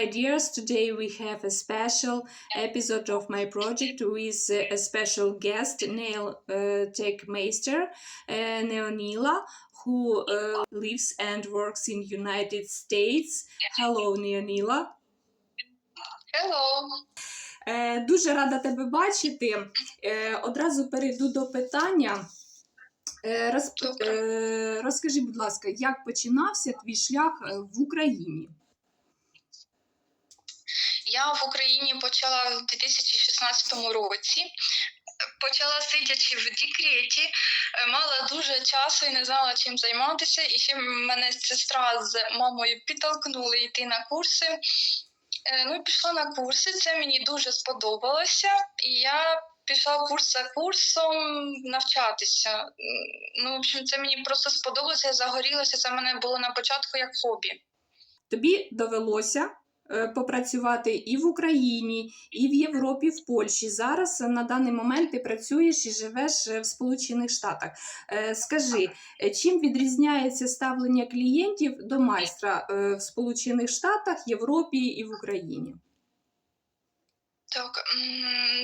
my dears. Today we have a special episode of my project with uh, a special guest, Neil uh, Techmeister, uh, Neonila, who uh, lives and works in United States. Hello, Neonila. Hello. Е, Дуже рада тебе бачити. Е, Одразу перейду до питання. Е, розп- е, Розкажи, будь ласка, як починався твій шлях е, в Україні? Я в Україні почала в 2016 році. Почала сидячи в декреті, е, мала дуже часу і не знала чим займатися. І ще мене сестра з мамою підтолкнули йти на курси. Е, Ну пішла на курси. Це мені дуже сподобалося, і я пішла курс за курсом навчатися. Ну, в общем, це мені просто сподобалося, я загорілася. Це мене було на початку як хобі. Тобі довелося попрацювати і в Україні, і в Європі, в Польщі. Зараз е, на даний момент ти працюєш і живеш е, в Сполучених Штатах. Е, Скажи, е, чим відрізняється ставлення клієнтів до майстра е, в Сполучених Штатах, Європі і в Україні? Так,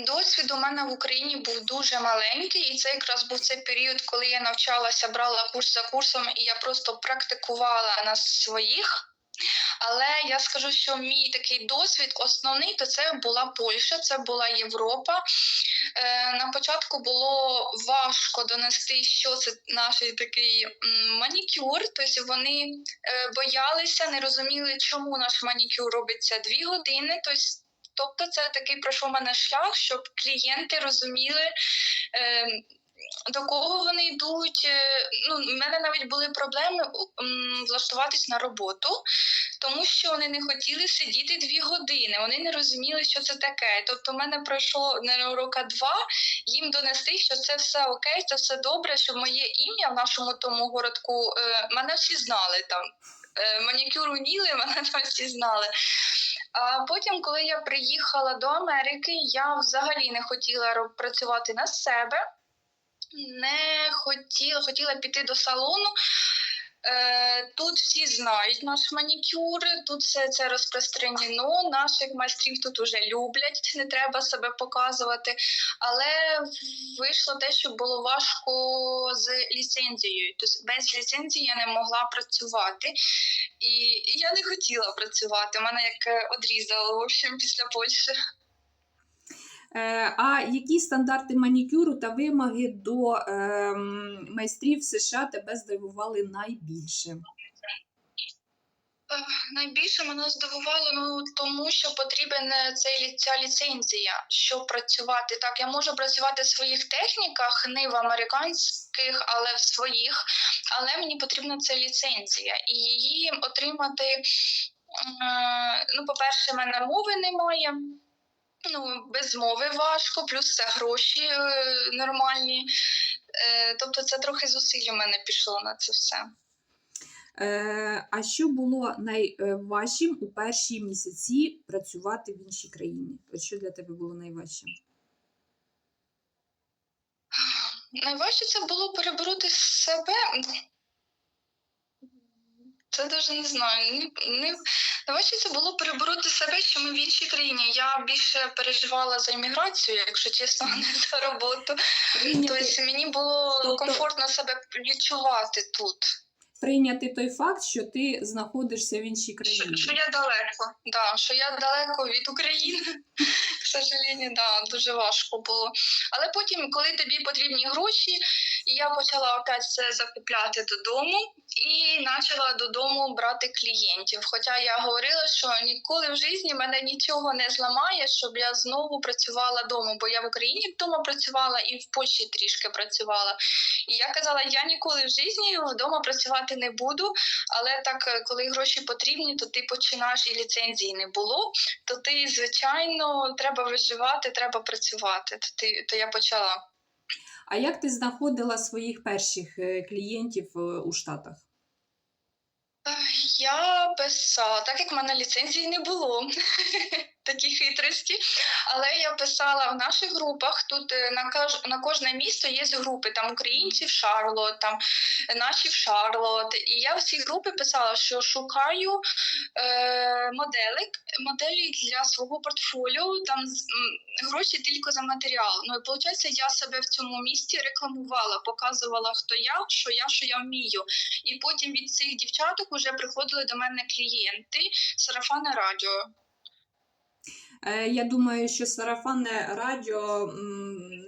досвід у мене в Україні був дуже маленький, і це якраз був цей період, коли я навчалася, брала курс за курсом, і я просто практикувала на своїх. Але я скажу, що мій такий досвід основний то це була Польща, це була Європа. Е, на початку було важко донести, що це наш такий манікюр. Тобто вони е, боялися, не розуміли, чому наш манікюр робиться дві години. Тобто Тобто, це такий пройшов мене шлях, щоб клієнти розуміли, е, до кого вони йдуть. Е, Ну, в мене навіть були проблеми влаштуватись на роботу, тому що вони не хотіли сидіти дві години. Вони не розуміли, що це таке. Тобто, в мене пройшло не рока два їм донести, що це все окей, це все добре, що моє ім'я в нашому тому городку е, мене всі знали там. Е, Манікюр уміли, мене там всі знали. А потім, коли я приїхала до Америки, я взагалі не хотіла працювати на себе, не хотіла, хотіла піти до салону. Е, Тут всі знають наш манікюр, тут все це розпространено. Наших майстрів тут уже люблять, не треба себе показувати. Але вийшло те, що було важко з ліцензією. Тобто без ліцензії я не могла працювати. І я не хотіла працювати. Мене як е, одрізало в общем, після Польщі. Е, А які стандарти манікюру та вимоги до ем, майстрів США тебе здивували найбільше? Е, Найбільше мене здивувало, ну тому що потрібен е, цей ця ліцензія, щоб працювати. Так, я можу працювати в своїх техніках, не в американських, але в своїх. Але мені потрібна ця ліцензія, і її отримати. Ну, по-перше, в мене мови немає. Ну, без мови важко, плюс це гроші е, нормальні. Е, тобто, це трохи зусиль у мене пішло на це все. Е, А що було найважчим у перші місяці працювати в іншій країні? От що для тебе було найважчим? Найважче це було перебороти себе. Це навіть не знаю. Не, не... Найважче це було перебороти себе, що ми в іншій країні. Я більше переживала за імміграцію, якщо чесно, не за роботу. Прийняти, Тобто мені було Тобто- комфортно себе відчувати тут. прийняти той факт, що ти знаходишся в іншій Що, що я далеко, да, що я далеко від України. К сожалению, да, дуже важко було. Але потім, коли тобі потрібні гроші, я почала опять це закупляти додому і почала додому брати клієнтів. Хоча я говорила, що ніколи в житті мене нічого не зламає, щоб я знову працювала вдома, бо я в Україні вдома працювала і в Польщі трішки працювала. І я казала, я ніколи в житті вдома працювати не буду. Але так, е, коли гроші потрібні, то ти починаєш і ліцензії не було. То ти, звичайно, треба виживати, треба працювати. То ти то я почала. А як ти знаходила своїх перших е, клієнтів е, у Штатах? Я писала, так як в мене ліцензії не було. такі хитрості. Але я писала в наших групах. Тут е, на кож на кожне місто є групи. Там українці в Шарлот, там наші в Шарлот. І я в ці групи писала, що шукаю е, моделик, моделі для свого портфоліо. Там з- гроші тільки за матеріал. Ну і виходить, я себе в цьому місті рекламувала, показувала, хто я, що я, що я вмію. І потім від цих дівчаток вже приходили до мене клієнти сарафани радіо. Е, Я думаю, що сарафанне радіо,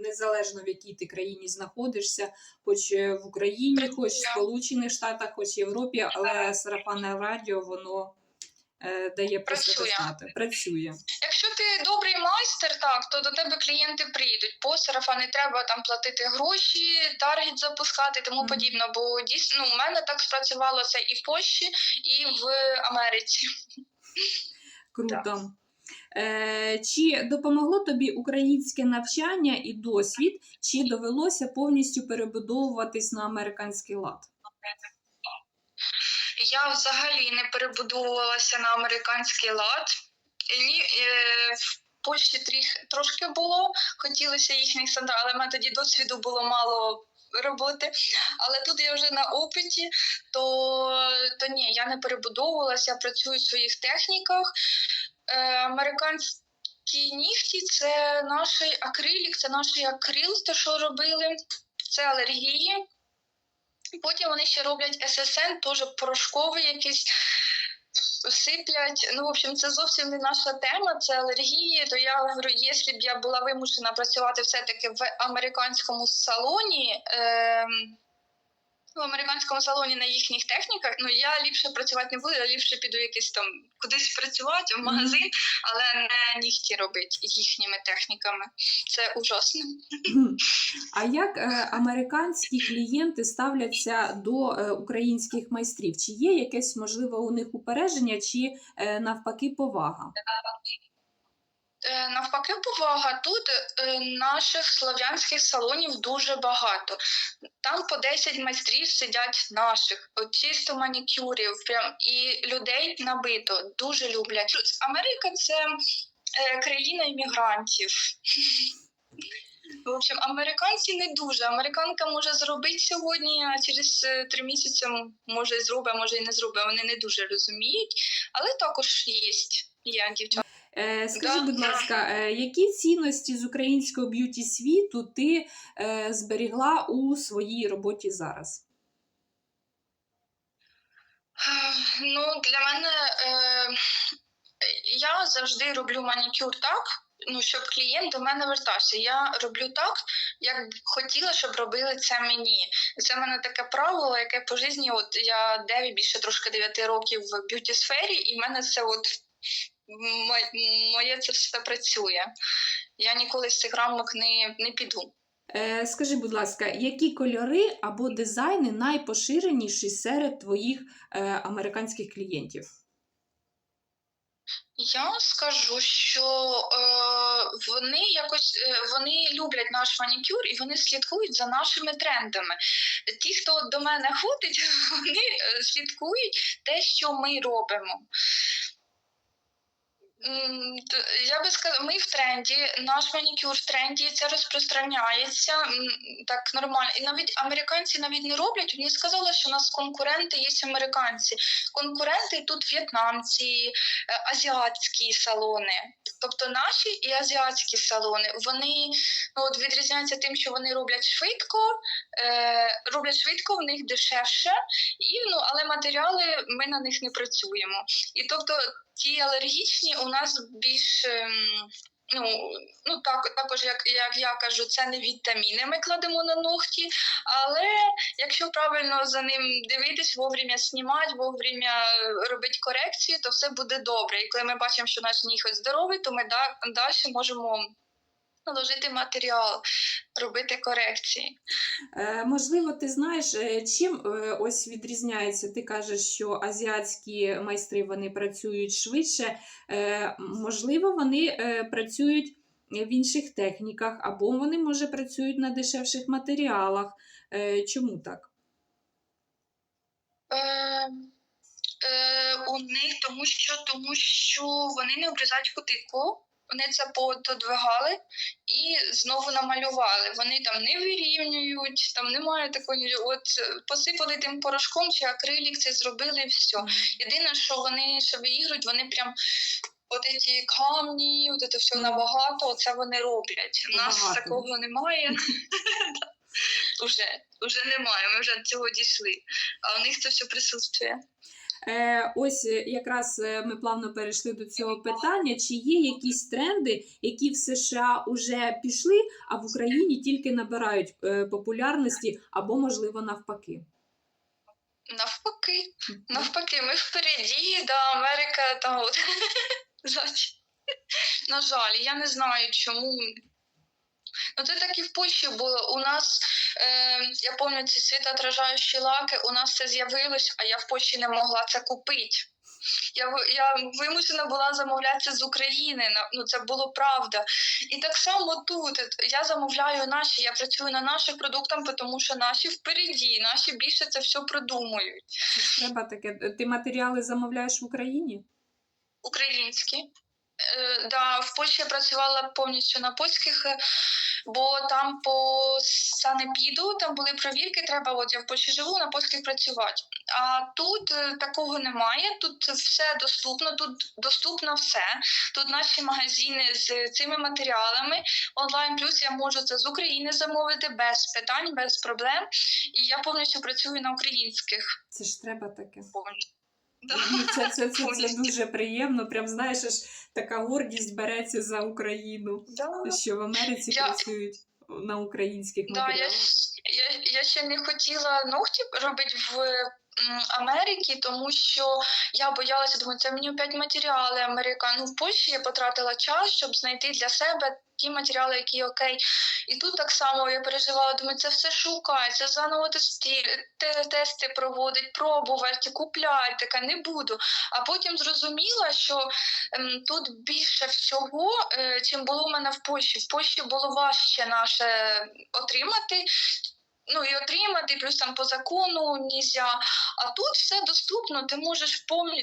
незалежно в якій ти країні знаходишся, хоч в Україні, хоч в Сполучених Штатах, хоч в Європі, але сарафанне радіо воно е, дає про Працює. знати. Працює. Якщо ти добрий майстер, так то до тебе клієнти прийдуть. По сарафа не треба там платити гроші, таргет запускати, тому Мгм. подібно. Бо дійсно ну, у мене так спрацювало це і в Польщі, і в Америці. Круто. Е, чи допомогло тобі українське навчання і досвід, чи довелося повністю перебудовуватись на американський лад? Я взагалі не перебудовувалася на американський лад. Ні, е, в Польщі тріх, трошки було, хотілося їхніх стандартів, але в мене тоді досвіду було мало роботи. Але тут я вже на опиті, то, то ні, я не перебудовувалася, я працюю в своїх техніках. Е, американські нігті це наш акрилік, це наш акрил, те, що робили, це алергії. Потім вони ще роблять ССН, теж порошковий якийсь сиплять. Ну, в общем, це зовсім не наша тема, це алергії. То я говорю, якщо б я була вимушена працювати все-таки в американському салоні. Ем, в американському салоні на їхніх техніках, ну я ліпше працювати не буду, я ліпше піду якийсь там кудись працювати в магазин, але не нігті робити їхніми техніками. Це ужасно. А як е, американські клієнти ставляться до е, українських майстрів? Чи є якесь можливо у них упередження, чи е, навпаки повага? Е, Навпаки, повага. Тут е, наших слов'янських салонів дуже багато. Там по 10 майстрів сидять наших, чисто манікюрів, прям і людей набито. Дуже люблять. Америка це е, країна іммігрантів. В общем, американці не дуже. Американка може зробити сьогодні, а через три місяці може зробить, може і не зробить. Вони не дуже розуміють, але також є. Є дівчата. Е, Скажи, будь ласка, е, які цінності з українського б'юті світу ти е, зберігла у своїй роботі зараз? Ну, для мене е, я завжди роблю манікюр так, ну, щоб клієнт до мене вертався. Я роблю так, як б хотіла, щоб робили це мені. Це в мене таке правило, яке по житті, от я 9, більше трошки 9 років в б'юті сфері, і в мене це от моє це все працює. Я ніколи з цих рамок не, не піду. Е, Скажи, будь ласка, які кольори або дизайни найпоширеніші серед твоїх е, американських клієнтів? Я скажу, що е, вони якось е, вони люблять наш манікюр і вони слідкують за нашими трендами. Ті, хто до мене ходить, вони е, слідкують те, що ми робимо. Я би сказала, ми в тренді, наш манікюр в тренді, це розпространяється так нормально. І навіть американці навіть не роблять. Вони сказали, що у нас конкуренти є американці. Конкуренти тут в'єтнамці, е, азіатські салони. Тобто наші і азіатські салони вони ну, от відрізняються тим, що вони роблять швидко, е, роблять швидко, в них дешевше, і, ну, але матеріали ми на них не працюємо. І тобто ті алергічні у нас більш. ем, Ну, ну так, також, як, як я кажу, це не вітаміни ми кладемо на ногті, але якщо правильно за ним дивитись, вовремя знімати, вовремя робити корекції, то все буде добре. І коли ми бачимо, що наш ніготь здоровий, то ми да, далі можемо наложити матеріал, робити корекції. Е, Можливо, ти знаєш, е, чим е, ось відрізняється? Ти кажеш, що азіатські майстри вони працюють швидше. Е, Можливо, вони е, працюють в інших техніках, або вони, може, працюють на дешевших матеріалах. Е, Чому так? Е, Е, у них тому що, тому що вони не обрізають кутику. Вони це пододвигали і знову намалювали. Вони там не вирівнюють, там немає такої, от посипали тим порошком чи акрилік це зробили і все. Єдине, що вони ще виіграють, вони прям от ці камні, от це все набагато, це вони роблять. У нас Багато. такого немає. Уже, уже немає, ми вже до цього дійшли. А у них це все присутствує. Е, ось е, якраз е, ми плавно перейшли до цього питання. Чи є якісь тренди, які в США вже пішли, а в Україні тільки набирають популярності або, можливо, навпаки? Навпаки, навпаки, ми впереді, да, Америка там от. На жаль, я не знаю чому. Ну, це так і в Польщі було. У нас, е, я пам'ятаю, ці світоотражаючі лаки, у нас це з'явилось, а я в Польщі не могла це купити. Я, я вимушена була замовляти з України. Ну, це було правда. І так само тут. Я замовляю наші, я працюю на наших продуктах, тому що наші впереді, наші більше це все продумують. Треба таке. Ти матеріали замовляєш в Україні? Українські. Е, да, в Польщі я працювала повністю на польських, е, бо там по санепіду там були провірки, треба, от я в Польщі живу, на польських працювати. А тут е, такого немає, тут все доступно, тут доступно все. Тут наші магазини з цими матеріалами онлайн, плюс я можу це з України замовити без питань, без проблем. І я повністю працюю на українських. Це ж треба таке. Повністю. Да. Це, це, це, це дуже приємно. Прям знаєш, аж така гордість береться за Україну, Да. що в Америці Я- працюють на українських Да, я, я, я ще не хотіла ногті робити в м, Америці, тому що я боялася, думаю, це мені опять матеріали американ. Ну, в Польщі я потратила час, щоб знайти для себе ті матеріали, які окей. І тут так само я переживала, думаю, це все це заново тести, те- тести проводить, пробувати, купляти, таке не буду. А потім зрозуміла, що ем, тут більше всього, е, чим було в мене в Польщі. В Польщі було важче наше отримати. Ну і отримати, плюс там по закону нельзя. А тут все доступно, ти можеш повні.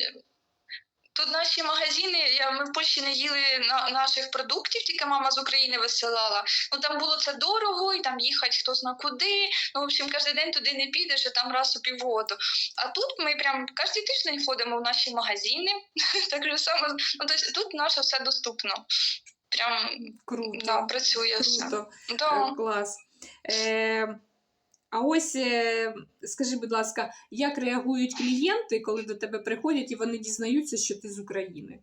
Тут наші магазини, я, ми в Польщі не їли на, наших продуктів, тільки мама з України висилала. Ну там було це дорого, і там їхати хто зна куди. Ну, в общем, кожен день туди не підеш, і там раз у півгоду. А тут ми прям кожен тиждень ходимо в наші магазини. Так же само, ну, тобто тут наше все доступно. Прям Круто. да, працює все. Круто. Да. Е, Клас. Е, а ось е, скажи, будь ласка, як реагують клієнти, коли до тебе приходять і вони дізнаються, що ти з України?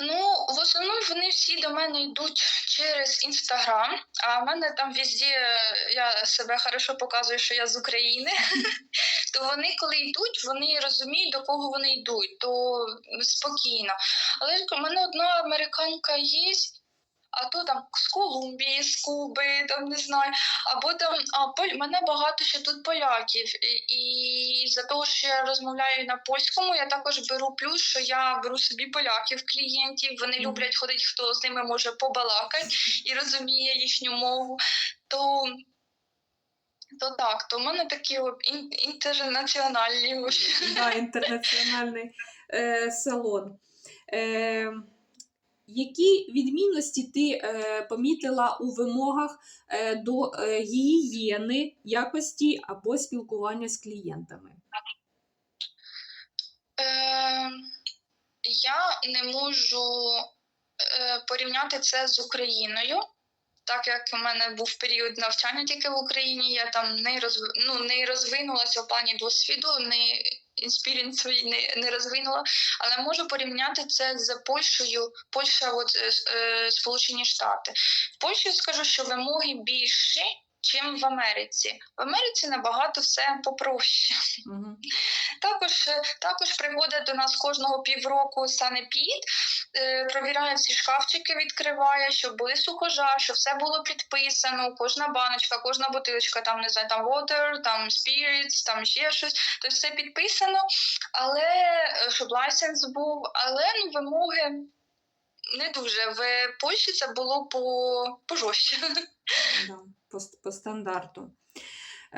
Ну, в основному вони всі до мене йдуть через інстаграм, а в мене там везде е, я себе хорошо показую, що я з України. То вони, коли йдуть, вони розуміють, до кого вони йдуть, то спокійно. Але в мене одна американка є. А то там з Колумбії, з Куби, там не знаю, або там а поль мене багато ще тут поляків, і, і за того, що я розмовляю на польському, я також беру плюс, що я беру собі поляків клієнтів. Вони люблять ходити, хто з ними може побалакати і розуміє їхню мову. То, то так, то в мене такі ін, інтернаціональні. Да, інтернаціональний е, салон. Е, які відмінності ти е, помітила у вимогах е, до е, гігієни, якості або спілкування з клієнтами? Е, я не можу порівняти це з Україною. Так як у мене був період навчання тільки в Україні, я там не розв... ну, не розвинулася в плані досвіду, не інспірінг свій не, не розвинула, але можу порівняти це з Польщею, Польща, от, е, е, Сполучені Штати. В Польщі скажу, що вимоги більші, чим в Америці. В Америці набагато все попроще. Угу. Також, е, також приходить до нас кожного півроку санепід, е, провіряє всі шкафчики, відкриває, щоб були сухожа, щоб все було підписано, кожна баночка, кожна бутилочка, там не знаю, там water, там spirits, там ще щось, то все підписано, але е, щоб лайсенс був, але ну, вимоги. Не дуже. В Польщі це було по пожорстче. Да, по, по стандарту.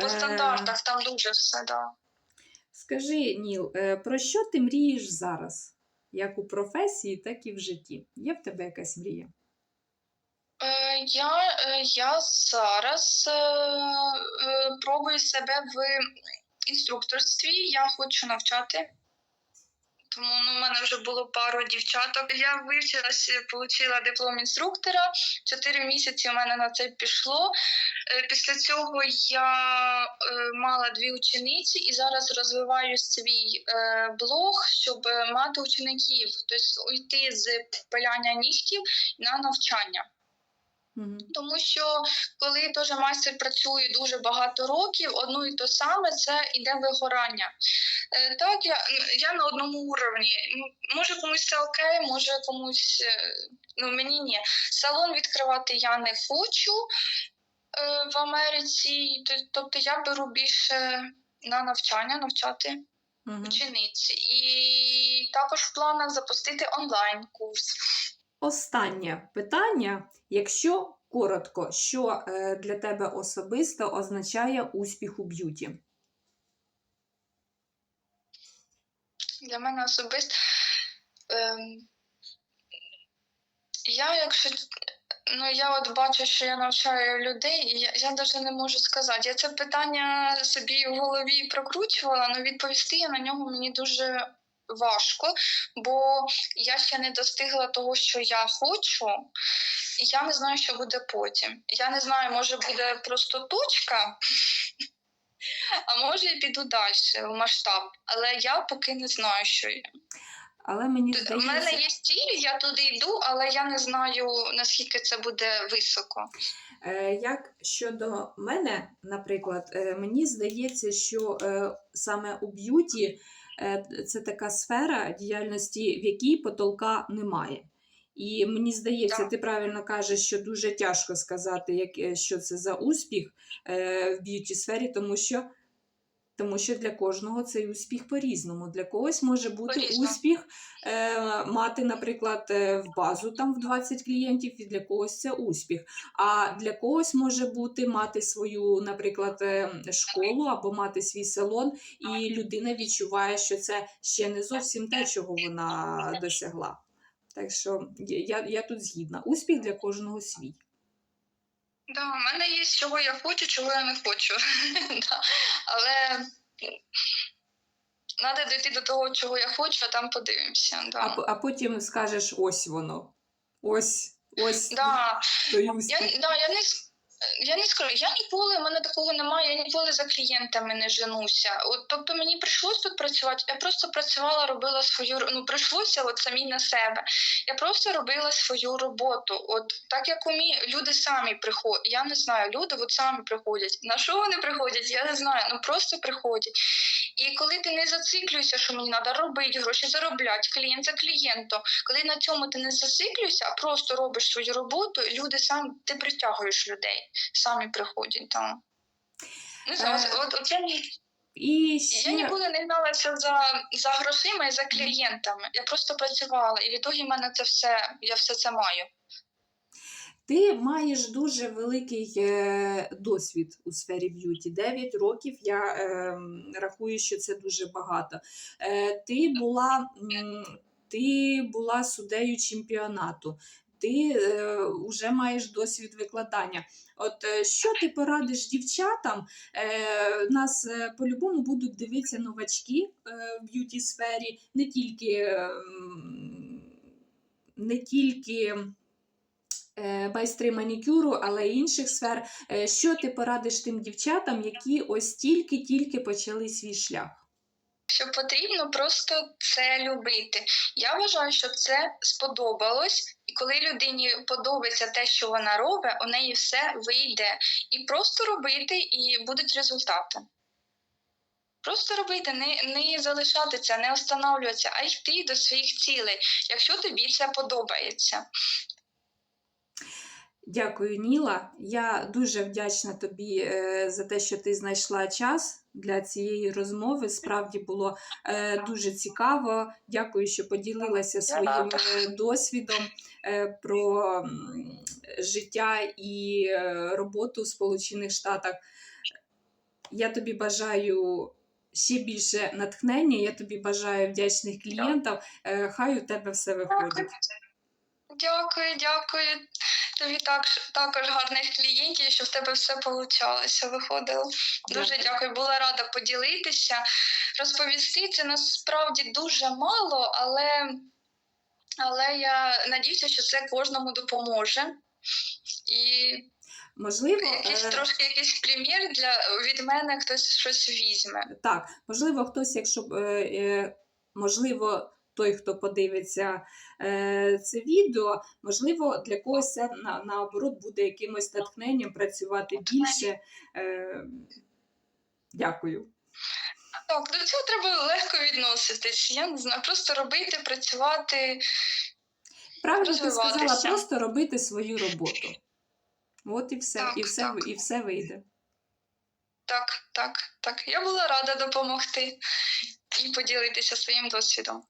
По Е, стандартах там дуже все, да. Скажи, Ніл, е, про що ти мрієш зараз? Як у професії, так і в житті. Є в тебе якась мрія? Е, Я, я зараз пробую себе в інструкторстві. Я хочу навчати. Тому ну, у мене вже було пару дівчаток. Я вивчилася, отримала диплом інструктора. Чотири місяці у мене на це пішло. Е, Після цього я е, мала дві учениці і зараз розвиваю свій е, блог, щоб мати учеників, тобто уйти з пиляння нігтів на навчання. Угу. Тому що коли теж майстер працює дуже багато років, одно і то саме це іде вигорання. Е, так, я, я на одному уровні. Може комусь це окей, може комусь е, ну мені ні. Салон відкривати я не хочу е, в Америці. Тобто я беру більше на навчання, навчати учениці. І також в планах запустити онлайн курс. Останнє питання. Якщо коротко, що е, для тебе особисто означає успіх у б'юті? Для мене особисто. Ем, я, якщо ну я от бачу, що я навчаю людей, і я, я навіть не можу сказати. Я це питання собі в голові прокручувала, але відповісти я на нього мені дуже важко, бо я ще не достигла того, що я хочу, і я не знаю, що буде потім. Я не знаю, може буде просто точка. А може я піду далі в масштаб, але я поки не знаю, що я. Але мені У мене є ціль, я туди йду, але я не знаю наскільки це буде високо. Е, Як щодо мене, наприклад, е, мені здається, що е, саме у б'юті це така сфера діяльності, в якій потолка немає. І мені здається, ти правильно кажеш, що дуже тяжко сказати, як, е, що це за успіх е, в б'юті сфері, тому що, тому що для кожного цей успіх по-різному. Для когось може бути По-різному. успіх е, мати, наприклад, е, в базу там в 20 клієнтів, і для когось це успіх. А для когось може бути мати свою, наприклад, е, школу або мати свій салон, і людина відчуває, що це ще не зовсім те, чого вона досягла. Так що я, я тут згідна. Успіх для кожного свій. Да, у мене є чого я хочу, чого я не хочу. да. Але треба дійти до того, чого я хочу, а там подивимося. А, Да. по- а потім скажеш: ось воно. Ось, ось Да. Я, да, я не я не скажу, я ніколи, в мене такого немає, я ніколи за клієнтами не женуся. От, тобто мені прийшлось тут працювати, я просто працювала, робила свою ну прийшлося от самі на себе. Я просто робила свою роботу. От так як умі, люди самі приходять. Я не знаю, люди от самі приходять. На що вони приходять? Я не знаю. Ну просто приходять. І коли ти не зациклюєшся, що мені треба робити, гроші заробляти, клієнт за клієнтом, коли на цьому ти не зациклюєшся, а просто робиш свою роботу, люди самі ти притягуєш людей, самі приходять там. Не знаю, Е, от, от я, ні- І я ніколи не гналася за, за грошима і за клієнтами. Я просто працювала, і в ітогі в мене це все, я все це маю. Ти маєш дуже великий е, досвід у сфері б'юті. 9 років я е, рахую, що це дуже багато. Е, ти, була, ти була суддею чемпіонату, ти е, вже маєш досвід викладання. От е, що ти порадиш дівчатам? Е, нас е, по-любому будуть дивитися новачки е, в б'юті сфері, не тільки, е, не тільки е, майстри манікюру, але й інших сфер. Е, Що ти порадиш тим дівчатам, які ось тільки-тільки почали свій шлях? Що потрібно просто це любити. Я вважаю, що це сподобалось, і коли людині подобається те, що вона робить, у неї все вийде. І просто робити, і будуть результати. Просто робити, не, не залишатися, не останавливатися, а йти до своїх цілей, якщо тобі це подобається. Дякую, Ніла. Я дуже вдячна тобі е, за те, що ти знайшла час для цієї розмови. Справді було е, дуже цікаво. Дякую, що поділилася своїм е, досвідом е, про життя і роботу в Сполучених Штатах. Я тобі бажаю ще більше натхнення. Я тобі бажаю вдячних клієнтів. Хай у тебе все виходить. Дякую, дякую. Тобі так, також гарних клієнтів, щоб в тебе все получалося, виходило. Дуже Дякую. була рада поділитися. Розповісти це насправді дуже мало, але, але я надіюся, що це кожному допоможе. І Можливо, якийсь е, трошки якийсь примір для від мене хтось щось візьме. Так, можливо, хтось, якщо е, е, можливо, той, хто подивиться е, це відео, можливо, для когось це на, наоборот буде якимось натхненням працювати більше. Е, дякую. Так, до цього треба легко відноситись. Я не знаю, просто робити, працювати. Правильно ти сказала, просто робити свою роботу. От і все, Так, і все, так. і все вийде. Так, так, так. Я була рада допомогти і поділитися своїм досвідом.